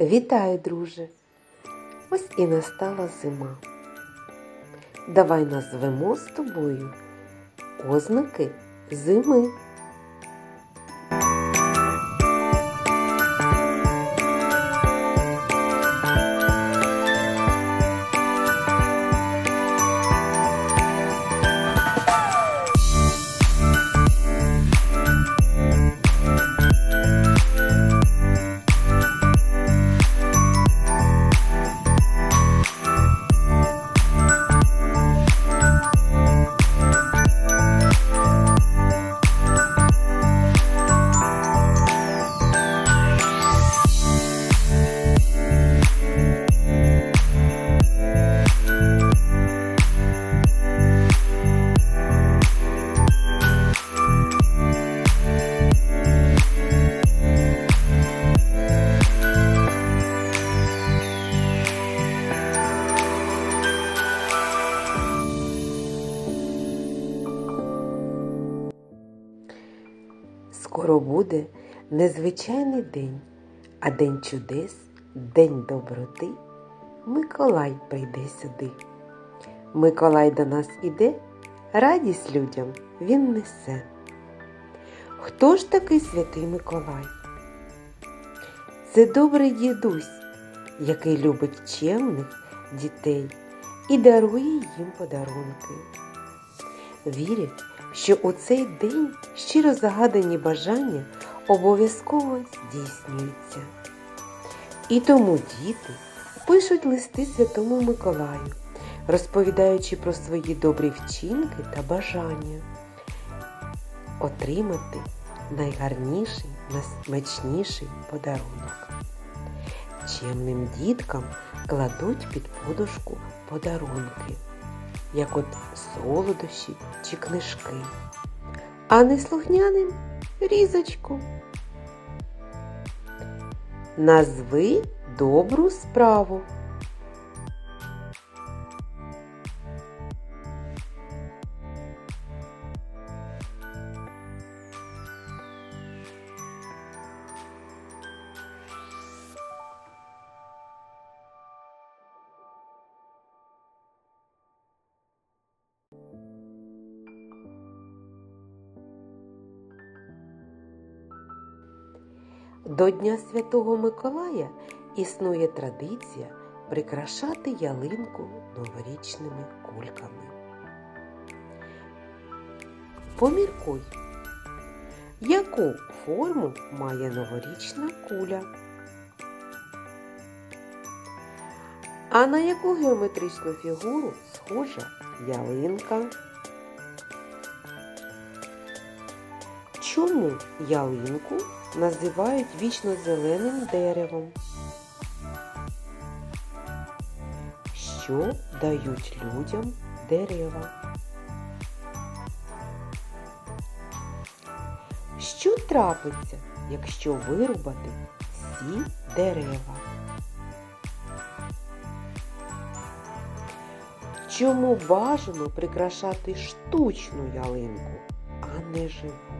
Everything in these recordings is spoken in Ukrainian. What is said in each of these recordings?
Вітаю, друже! Ось і настала зима. Давай назвемо з тобою ознаки зими. Скоро буде незвичайний день, а день чудес, день доброти. Миколай прийде сюди. Миколай до нас іде, радість людям він несе. Хто ж такий святий Миколай? Це добрий дідусь, який любить чемних дітей і дарує їм подарунки. Вірять, що у цей день щиро загадані бажання обов'язково здійснюються. І тому діти пишуть листи Святому Миколаю, розповідаючи про свої добрі вчинки та бажання отримати найгарніший, найсмачніший подарунок. Чемним діткам кладуть під подушку подарунки, як от солодощі чи книжки, а неслухняним різочку. Назви добру справу. До Дня Святого Миколая існує традиція прикрашати ялинку новорічними кульками. Поміркуй, яку форму має новорічна куля? А на яку геометричну фігуру схожа ялинка? Чому ялинку називають вічно-зеленим деревом? Що дають людям дерева? Що трапиться, якщо вирубати всі дерева? Чому бажано прикрашати штучну ялинку, а не живу?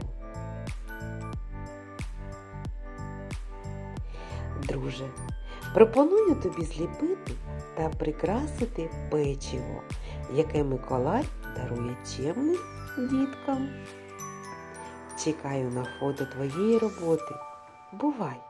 Друже, пропоную тобі зліпити та прикрасити печиво, яке Миколай дарує чемним діткам. Чекаю на фото твоєї роботи. Бувай!